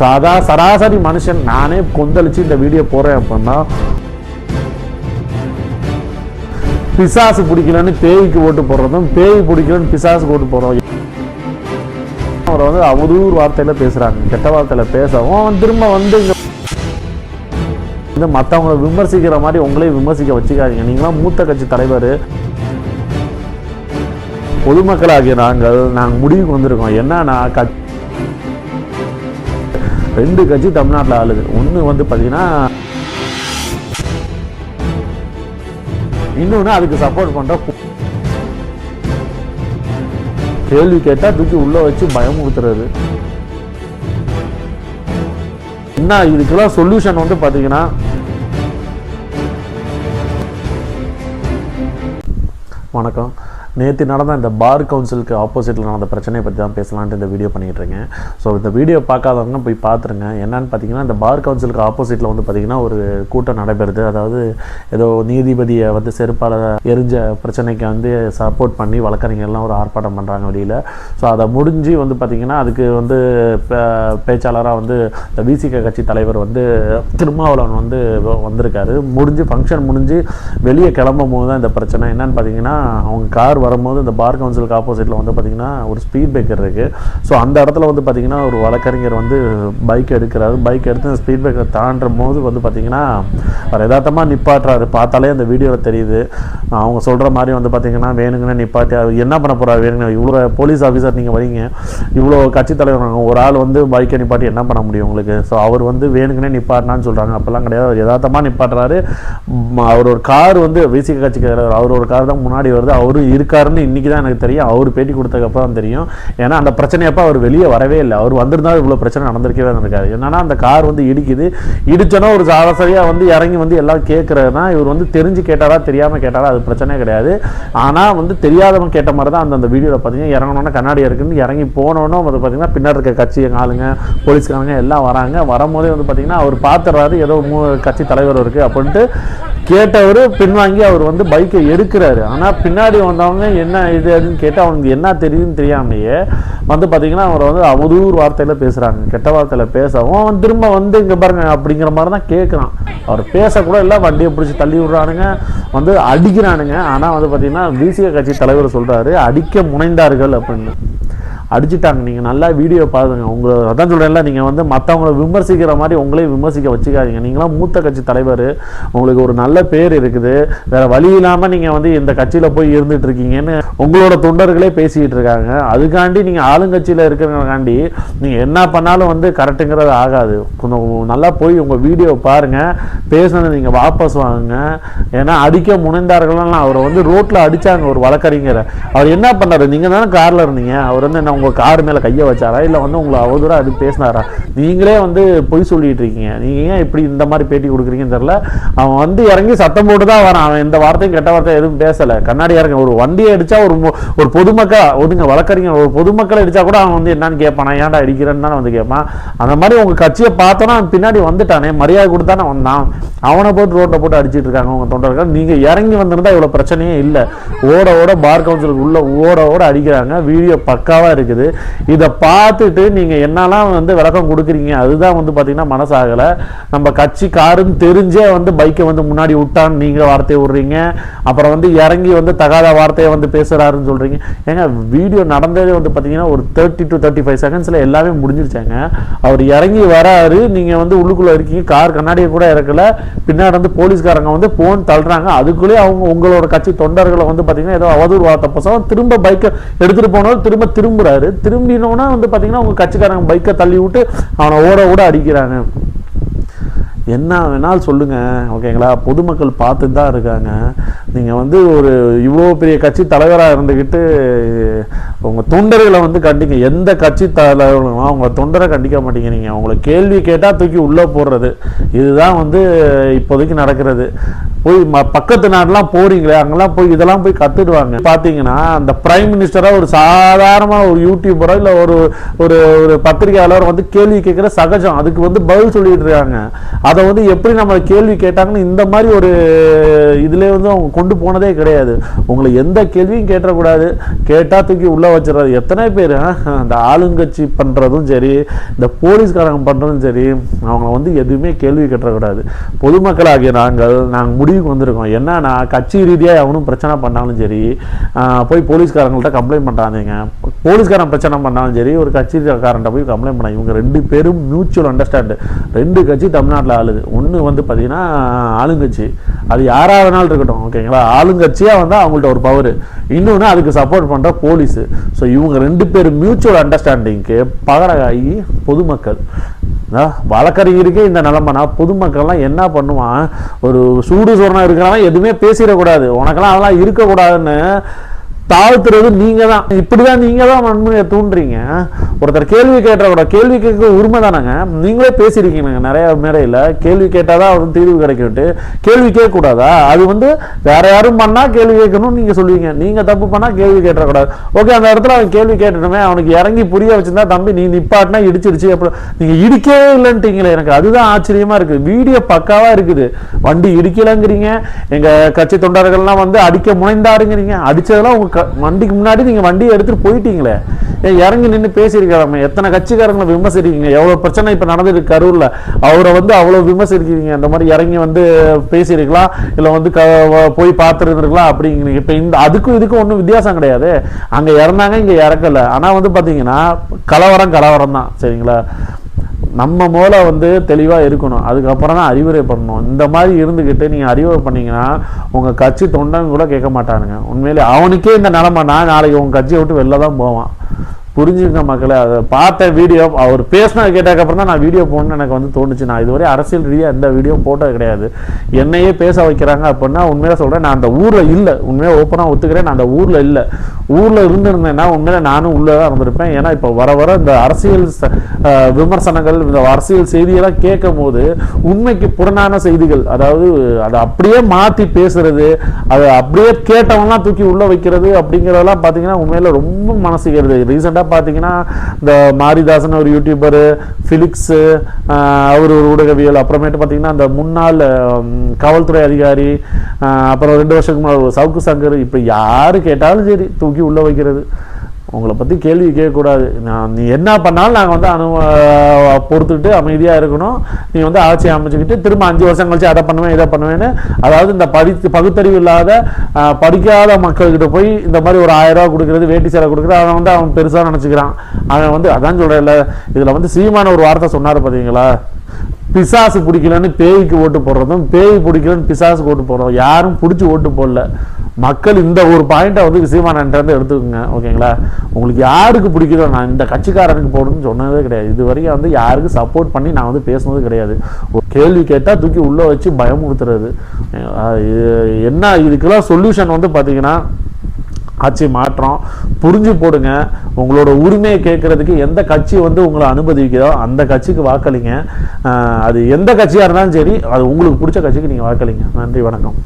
சாதா சராசரி மனுஷன். நானே கொந்தளிச்சு இந்த வீடியோ போடுறேன் அப்படின்னா பிசாசு பிடிக்கலன்னு பேய்க்கு ஓட்டு போடுறதும் பேய் பிடிக்கலன்னு பிசாசுக்கு ஓட்டு போடுறோம். அவரை வந்து அவதூறு வார்த்தையில பேசுறாங்க. கெட்ட வார்த்தையில பேசவும் அவன் திரும்ப வந்து இங்க வந்து மற்றவங்களை விமர்சிக்கிற மாதிரி உங்களையும் விமர்சிக்க வச்சுக்காதீங்க. நீங்களாம் மூத்த கட்சி தலைவர். பொதுமக்களாகிய நாங்கள் நாங்கள் முடிவுக்கு வந்திருக்கோம். என்னன்னா கட்சி ரெண்டு கட்சி தமிழ்நாட்டில் ஆளுது. ஒன்று வந்து பார்த்தீங்கன்னா இன்னொன்று அதுக்கு சப்போர்ட் பண்ணுற கேள்வி கேட்டால் தூக்கி உள்ளே வச்சு பயமுறுத்துறது. என்ன இதுக்கெல்லாம் சொல்யூஷன் வந்து பார்த்தீங்கன்னா வணக்கம். நேற்று நடந்த இந்த பார் கவுன்சிலுக்கு ஆப்போசிட்டில் நடந்த பிரச்சனையை பற்றி தான் பேசலான்ட்டு இந்த வீடியோ பண்ணிகிட்டு இருக்கேன். ஸோ இந்த வீடியோ பார்க்காதவங்க போய் பார்த்துருங்க என்னன்னு பார்த்தீங்கன்னா இந்த பார் கவுன்சிலுக்கு ஆப்போசிட்டில் வந்து பார்த்தீங்கன்னா ஒரு கூட்டம் நடைபெறுது. அதாவது ஏதோ நீதிபதியை வந்து செருப்பால் எரிஞ்ச பிரச்சனைக்கு வந்து சப்போர்ட் பண்ணி வழக்கறிஞர்லாம் ஒரு ஆர்ப்பாட்டம் பண்ணுறாங்க வெளியில். ஸோ அதை முடிஞ்சு வந்து பார்த்திங்கன்னா அதுக்கு வந்து பேச்சாளராக வந்து இந்த விசிக கட்சி தலைவர் வந்து திருமாவளவன் வந்து வந்திருக்காரு. முடிஞ்சு ஃபங்க்ஷன் முடிஞ்சு வெளியே கிளம்பும் போது தான் இந்த பிரச்சனை. என்னன்னு பார்த்தீங்கன்னா அவங்க கார் வரும்போது இந்த பார் கவுன்சிலுக்கு ஆப்போசிட்டில் வந்து பார்த்தீங்கன்னா ஒரு ஸ்பீட் பிரேக்கர் இருக்குது ஸோ அந்த இடத்துல வந்து பார்த்தீங்கன்னா ஒரு வழக்கறிஞர் வந்து பைக் எடுக்கிறாரு. பைக் எடுத்து அந்த ஸ்பீட் பிரேக்கர் தாண்டும் போது வந்து பார்த்தீங்கன்னா அவர் யதார்த்தமாக நிப்பாட்டுறாரு. பார்த்தாலே அந்த வீடியோவில் தெரியுது. அவங்க சொல்கிற மாதிரி வந்து பார்த்தீங்கன்னா வேணுங்கன்னு நிப்பாட்டி அவர் என்ன பண்ண போகிறார் வேணுங்க. இவ்வளோ போலீஸ் ஆஃபீஸர் நீங்கள் வரீங்க. இவ்வளோ கட்சி தலைவர் ஒரு ஆள் வந்து பைக்கை நிப்பாட்டி என்ன பண்ண முடியும் உங்களுக்கு? ஸோ அவர் வந்து வேணுங்கன்னே நிப்பாட்டினான்னு சொல்கிறாங்க அப்போல்லாம் கிடையாது. அவர் யதார்த்தமாக நிப்பாட்டுறாரு. அவர் ஒரு கார் வந்து விசிக கட்சிக்கு அவர் ஒரு கார் தான் முன்னாடி வருது. அவரும் இருக்காருன்னு இன்னைக்கு தான் எனக்கு தெரியும். அவர் பேட்டி கொடுத்ததுக்கப்புறம் தெரியும். ஏன்னா அந்த பிரச்சனையப்போ அவர் வெளியே வரவே இல்லை. அவர் வந்திருந்தா இவ்வளோ பிரச்சனை நடந்திருக்கவே இருக்காது என்னன்னா அந்த கார் வந்து இடிக்குது. இடிச்சோன்னா ஒரு சராசரியாக வந்து இறங்கி வந்து எல்லாம் கேட்குறதுனா இவர் வந்து தெரிஞ்சு கேட்டாரா தெரியாமல் கேட்டாரா அது பிரச்சனை கிடையாது. ஆனால் வந்து தெரியாதவன் கேட்ட மாதிரி தான் அந்த அந்த வீடியோவில் பார்த்தீங்கன்னா இறங்கணுன்னா கண்ணாடி இருக்குன்னு இறங்கி போனோன்னு வந்து பார்த்தீங்கன்னா பின்னாடி இருக்க கட்சி எங்க ஆளுங்க போலீஸ்காரங்க எல்லாம் வராங்க. வரும்போதே வந்து பார்த்தீங்கன்னா அவர் பார்த்துறாரு ஏதோ மூ கட்சி தலைவர் இருக்குது அப்படின்ட்டு கேட்டவர் பின்வாங்கி அவர் வந்து பைக்கை எடுக்கிறாரு. ஆனால் பின்னாடி வந்தவங்க என்ன இது அதுன்னு கேட்டு அவனுக்கு என்ன தெரியுதுன்னு தெரியாமலேயே வந்து பார்த்தீங்கன்னா அவரை வந்து அவதூறு வார்த்தையில் பேசுகிறாங்க கெட்ட வார்த்தையில் பேசவும் அவன் திரும்ப வந்து இங்கே பாருங்க அப்படிங்கிற மாதிரி தான் கேட்குறான் அவர் பேசக்கூட இல்லை வண்டியை பிடிச்சி தள்ளி விடுறானுங்க வந்து அடிக்கிறானுங்க. ஆனால் வந்து பார்த்தீங்கன்னா விசிக கட்சி தலைவர் சொல்கிறாரு அடிக்க முனைந்தார்கள் அப்படின்னு. அடிச்சிட்டாங்க. நீங்கள் நல்லா வீடியோ பாருங்க. உங்களை அதான் சொல்கிறேன்ல நீங்கள் வந்து மற்றவங்கள விமர்சிக்கிற மாதிரி உங்களையும் விமர்சிக்க வச்சுக்காதீங்க. நீங்களாம் மூத்த கட்சி தலைவர். உங்களுக்கு ஒரு நல்ல பேர் இருக்குது. வேற வழி இல்லாமல் நீங்கள் வந்து இந்த கட்சியில் போய் இருந்துட்டு இருக்கீங்கன்னு உங்களோட தொண்டர்களே பேசிக்கிட்டு இருக்காங்க அதுக்காண்டி நீங்கள் ஆளுங்கட்சியில் இருக்கிறவங்காண்டி நீங்கள் என்ன பண்ணாலும் வந்து கரெக்டுங்கிறது ஆகாது. கொஞ்சம் நல்லா போய் உங்கள் வீடியோ பாருங்கள் பேசினதை நீங்கள் வாபஸ் வாங்குங்க. ஏன்னா அடிக்க முனைந்தார்கள்லாம் அவரை வந்து ரோட்டில் அடிச்சாங்க ஒரு வழக்கறிஞரை. அவர் என்ன பண்ணாரு? நீங்கள் தானே காரில் இருந்தீங்க. அவர் வந்து என்ன உங்கள் கார் மேலே கையை வச்சாரா? இல்லை வந்து உங்களை அவதூறாக அது பேசினாரா? நீங்களே வந்து பொய் சொல்லிட்டு இருக்கீங்க. நீங்கள் ஏன் இப்படி இந்த மாதிரி பேட்டி கொடுக்குறீங்கன்னு தெரில அவன் வந்து இறங்கி சத்தம் போட்டு தான் வரான். அவன் எந்த வார்த்தையும் கெட்ட வார்த்தை எதுவும் பேசலை. கண்ணாடி இறங்க ஒரு வண்டியை அடித்தா ஒரு மு- ஒரு பொதுமக்கள் ஒதுங்க வழக்கறிஞர் ஒரு பொதுமக்களை அடித்தா கூட அவன் வந்து என்னன்னு கேட்பானா ஏன்டா அடிக்கிறேன்னு தானே வந்து கேட்பான் அந்த மாதிரி உங்கள் கட்சியை பார்த்தோன்னா அவன் பின்னாடி வந்துட்டானே. மரியாதை கொடுத்தானே வந்தான். அவனை போட்டு ரோட்டில் போட்டு அடிச்சிட்டு இருக்காங்க உங்கள் தொண்டர்கள். நீங்கள் இறங்கி வந்திருந்தா இவ்வளோ பிரச்சனையே இல்லை. ஓட ஓட பார் கவுன்சிலுக்கு உள்ள ஓட ஓட அடிக்கிறாங்க. வீடியோ பக்காவாக இருக்குது இதை பார்த்துட்டு நீங்கள் என்னெல்லாம் வந்து விளக்கம் கொடுக்குறீங்க அதுதான் வந்து பார்த்தீங்கன்னா மனசாகலை. நம்ம கட்சி காருன்னு தெரிஞ்சே வந்து பைக்கை வந்து முன்னாடி விட்டான்னு நீங்கள் வார்த்தையை விடுறீங்க. அப்புறம் வந்து இறங்கி வந்து தகாத வார்த்தையை வந்து பேசுகிறாருன்னு சொல்கிறீங்க ஏங்க வீடியோ நடந்ததே வந்து பார்த்தீங்கன்னா ஒரு தேர்ட்டி டு தேர்ட்டி ஃபைவ் செகண்ட்ஸில் எல்லாமே முடிஞ்சிருச்சாங்க. அவர் இறங்கி வராரு நீங்கள் வந்து உள்ளுக்குள்ளே இருக்கீங்க கார் கண்ணாடியை கூட இறக்கல. பின்னாடி வந்து போலீஸ்காரங்க வந்து போன் தள்ளுறாங்க. அதுக்குள்ளேயே அவங்க உங்களோட கட்சி தொண்டர்களை வந்து பார்த்தீங்கன்னா ஏதோ அவதூறு வார்த்தை பசங்க திரும்ப பைக்கை எடுத்துகிட்டு போனவர் திரும்ப திரும்புகிறார் திரும்புறாரு திரும்பினோன்னா வந்து பார்த்தீங்கன்னா உங்கள் கட்சிக்காரங்க பைக்கை தள்ளி விட்டு அவனை ஓட ஓட அடிக்கிறாங்க. என்ன வேணாலும் சொல்லுங்க. ஓகேங்களா? பொதுமக்கள் பார்த்துட்டு தான் இருக்காங்க. நீங்கள் வந்து ஒரு இவ்வளோ பெரிய கட்சி தலைவராக இருந்துக்கிட்டு உங்கள் தொண்டர்களை வந்து கண்டிங்க. எந்த கட்சி தலைவர்களும் அவங்க தொண்டரை கண்டிக்க மாட்டேங்கிறீங்க அவங்கள கேள்வி கேட்டால் தூக்கி உள்ளே போடுறது. இதுதான் வந்து இப்போதைக்கு நடக்கிறது. போய் ம பக்கத்து நாடெல்லாம் போறீங்களே அங்கெல்லாம் போய் இதெல்லாம் போய் கற்றுடுவாங்க பார்த்தீங்கன்னா அந்த பிரைம் மினிஸ்டராக ஒரு சாதாரணமாக ஒரு யூடியூபரோ இல்லை ஒரு ஒரு ஒரு பத்திரிகையாளர் வந்து கேள்வி கேட்குற சகஜம். அதுக்கு வந்து பதில் சொல்லிட்டு இருக்காங்க. அதை வந்து எப்படி நம்ம கேள்வி கேட்டாங்கன்னு இந்த மாதிரி ஒரு இதுல வந்து அவங்க கொண்டு போனதே கிடையாது. உங்களை எந்த கேள்வியும் கேட்டக்கூடாது. கேட்டால் தூக்கி உள்ளே வச்சிடறது எத்தனை பேர் அந்த ஆளுங்கட்சி பண்ணுறதும் சரி இந்த போலீஸ்காரங்க பண்ணுறதும் சரி அவங்கள வந்து எதுவுமே கேள்வி கேட்டக்கூடாது. பொதுமக்களாகிய நாங்கள் நாங்கள் முடிவுக்கு வந்திருக்கோம். என்னன்னா கட்சி ரீதியாக எவனும் பிரச்சனை பண்ணாலும் சரி போய் போலீஸ்காரங்கள்ட்ட கம்ப்ளைண்ட் பண்ணுறாதீங்க போலீஸ்காரன் பிரச்சனை பண்ணாலும் சரி ஒரு கட்சிக்காரன்ட்ட போய் கம்ப்ளைண்ட் பண்ணாங்க இவங்க ரெண்டு பேரும் மியூச்சுவல் அண்டர்ஸ்டாண்டு ரெண்டு கட்சி தமிழ்நாட்டில் ஆளுது. ஒன்று வந்து பார்த்தீங்கன்னா ஆளுங்கட்சி. அது யாராக வேணாலும் இருக்கட்டும் ஓகேங்களா ஆளுங்கட்சியாக வந்து அவங்கள்ட்ட ஒரு பவர் இன்னொன்று அதுக்கு சப்போர்ட் பண்ணுற போலீஸு ஸோ இவங்க ரெண்டு பேரும் மியூச்சுவல் அண்டர்ஸ்டாண்டிங்க்கு பகரகாயி பொதுமக்கள். வழக்கறிஞருக்கே இந்த நிலமைனா பொதுமக்கள்லாம் என்ன பண்ணுவான்? ஒரு சூடு சொரணம் இருக்கிறவன் எதுவுமே பேசிடக்கூடாது. உனக்கெல்லாம் அதெல்லாம் இருக்கக்கூடாதுன்னு தாழ்த்துறது நீங்கள் தான் இப்படி தான் நீங்கள் தான் வன்முறையை தூண்டுறீங்க. ஒருத்தர் கேள்வி கேட்ட கேள்வி கேட்க உரிமை தானேங்க நீங்களே பேசியிருக்கீங்க நிறைய மேடையில். கேள்வி கேட்டால் தான் வந்து தீர்வு கிடைக்கிட்டு. கேள்வி கேட்கக்கூடாதா? அது வந்து வேற யாரும் பண்ணால் கேள்வி கேட்கணும்னு நீங்கள் சொல்லுவீங்க. நீங்கள் தப்பு பண்ணால் கேள்வி கேட்டக்கூடாது ஓகே அந்த இடத்துல அவன் கேள்வி கேட்டுட்டுமே அவனுக்கு இறங்கி புரிய வச்சிருந்தா தம்பி நீ நிப்பாட்டினா இடிச்சிருச்சு. அப்புறம் நீங்கள் இடிக்கவே இல்லைன்ட்டீங்களே எனக்கு. அதுதான் ஆச்சரியமாக இருக்குது வீடியோ பக்காவாக இருக்குது. வண்டி இடிக்கலங்கிறீங்க. எங்கள் கட்சி தொண்டர்கள்லாம் வந்து அடிக்க முனைந்தாருங்கிறீங்க. அடித்ததெல்லாம் உங்கள் க- வண்டிக்கு முன்னாடி நீங்க வண்டியை எடுத்துட்டு போயிட்டீங்களே. ஏன் இறங்கி நின்று பேசியிருக்காங்க எத்தனை கட்சிக்காரங்களை விமர்சிக்கிறீங்க? எவ்வளோ பிரச்சனை இப்போ நடந்துருக்கு கரூரில். அவரை வந்து அவ்வளோ விமர்சிக்கிறீங்க. இந்த மாதிரி இறங்கி வந்து பேசியிருக்கலாம். இல்லை வந்து க- போய் பார்த்துருந்துருக்கலாம் அப்படிங்கிறீங்க. இப்போ இந்த அதுக்கும் இதுக்கும் ஒன்றும் வித்தியாசம் கிடையாது. அங்கே இறந்தாங்க இங்கே இறக்கல. ஆனால் வந்து பார்த்தீங்கன்னா கலவரம் கலவரம் தான். சரிங்களா? நம்ம மூளை வந்து தெளிவாக இருக்கணும். அதுக்கப்புறம் தான் அறிவுரை பண்ணணும். இந்த மாதிரி இருந்துக்கிட்டு நீங்கள் அறிவுரை பண்ணீங்கன்னா உங்கள் கட்சி தொண்டன் கூட கேட்க மாட்டானுங்க. உண்மையிலே அவனுக்கே இந்த நிலமைனா நாளைக்கு உங்கள் கட்சியை விட்டு வெளில தான் போவான். புரிஞ்சுங்க மக்களை அதை பார்த்த வீடியோ அவர் பேசினது கேட்டதுக்கப்புறம் தான் நான் வீடியோ போடணும்னு எனக்கு வந்து தோணுச்சு. நான் இதுவரை அரசியல் ரீதியாக எந்த வீடியோ போட்டது கிடையாது. என்னையே பேச வைக்கிறாங்க அப்படின்னா உண்மையாக சொல்கிறேன் நான் அந்த ஊரில் இல்லை. உண்மையாக ஓப்பனாக ஒத்துக்கிறேன் நான் அந்த ஊரில் இல்லை. ஊரில் இருந்திருந்தேன்னா உண்மையில நானும் உள்ளே தான் இருந்திருப்பேன். ஏன்னா இப்போ வர வர இந்த அரசியல் விமர்சனங்கள் இந்த அரசியல் செய்தியெல்லாம் கேட்கும் போது உண்மைக்கு புறனான செய்திகள் அதாவது அதை அப்படியே மாற்றி பேசுறது அதை அப்படியே கேட்டவங்கலாம் தூக்கி உள்ளே வைக்கிறது அப்படிங்கிறதெல்லாம் பார்த்தீங்கன்னா உண்மையில ரொம்ப மனசுகிறது ரீசெண்டாக பார்த்தீங்கன்னா இந்த மாரிதாசன் ஒரு யூடியூபரு ஃபிலிக்ஸு அவர் ஒரு ஊடகவியல். அப்புறமேட்டு பார்த்தீங்கன்னா அந்த முன்னாள் காவல்துறை அதிகாரி அப்புறம் ரெண்டு வருஷத்துக்கு முன்னாடி ஒரு சவுக்கு சங்கர். இப்போ யாரு கேட்டாலும் சரி தூக்கி உள்ள வைக்கிறது. உங்களை பற்றி கேள்வி கேட்கக்கூடாது. நான் நீ என்ன பண்ணாலும் நாங்கள் வந்து அனு பொறுத்துக்கிட்டு அமைதியாக இருக்கணும். நீ வந்து ஆட்சி அமைச்சுக்கிட்டு திரும்ப அஞ்சு வருஷம் கழிச்சு அதை பண்ணுவேன் இதை பண்ணுவேன்னு. அதாவது இந்த படித்து பகுத்தறிவு இல்லாத படிக்காத மக்கள்கிட்ட போய் இந்த மாதிரி ஒரு ஆயிரம் ரூபா கொடுக்குறது வேட்டி சேலை கொடுக்குறது அவன் வந்து அவன் பெருசாக நினச்சிக்கிறான். அவன் வந்து அதான் சொல்கிறேன்ல இதில் வந்து சீமான ஒரு வார்த்தை சொன்னார் பார்த்தீங்களா பிசாசு பிடிக்கலன்னு பேய்க்கு ஓட்டு போடுறதும் பேய் பிடிக்கலன்னு பிசாசுக்கு ஓட்டு போடுறதும் யாரும் பிடிச்சி ஓட்டு போடல. மக்கள் இந்த ஒரு பாயிண்ட்டை வந்து சீமானன்ட்ட எடுத்துக்கோங்க ஓகேங்களா உங்களுக்கு யாருக்கு பிடிக்குதோ நான் இந்த கட்சிக்காரனுக்கு போடணும்னு சொன்னதே கிடையாது. இது வரைக்கும் வந்து யாருக்கு சப்போர்ட் பண்ணி நான் வந்து பேசுனது கிடையாது. ஒரு கேள்வி கேட்டால் தூக்கி உள்ளே வச்சு பயமுறுத்துறது. என்ன இதுக்கெல்லாம் சொல்யூஷன் வந்து பார்த்தீங்கன்னா ஆட்சி மாற்றம். புரிஞ்சு போடுங்க. உங்களோட உரிமையை கேட்கறதுக்கு எந்த கட்சி வந்து உங்களை அனுமதிக்குதோ அந்த கட்சிக்கு வாக்களிங்க. அது எந்த கட்சியாக இருந்தாலும் சரி அது உங்களுக்கு பிடிச்ச கட்சிக்கு நீங்கள் வாக்களிங்க. நன்றி வணக்கம்.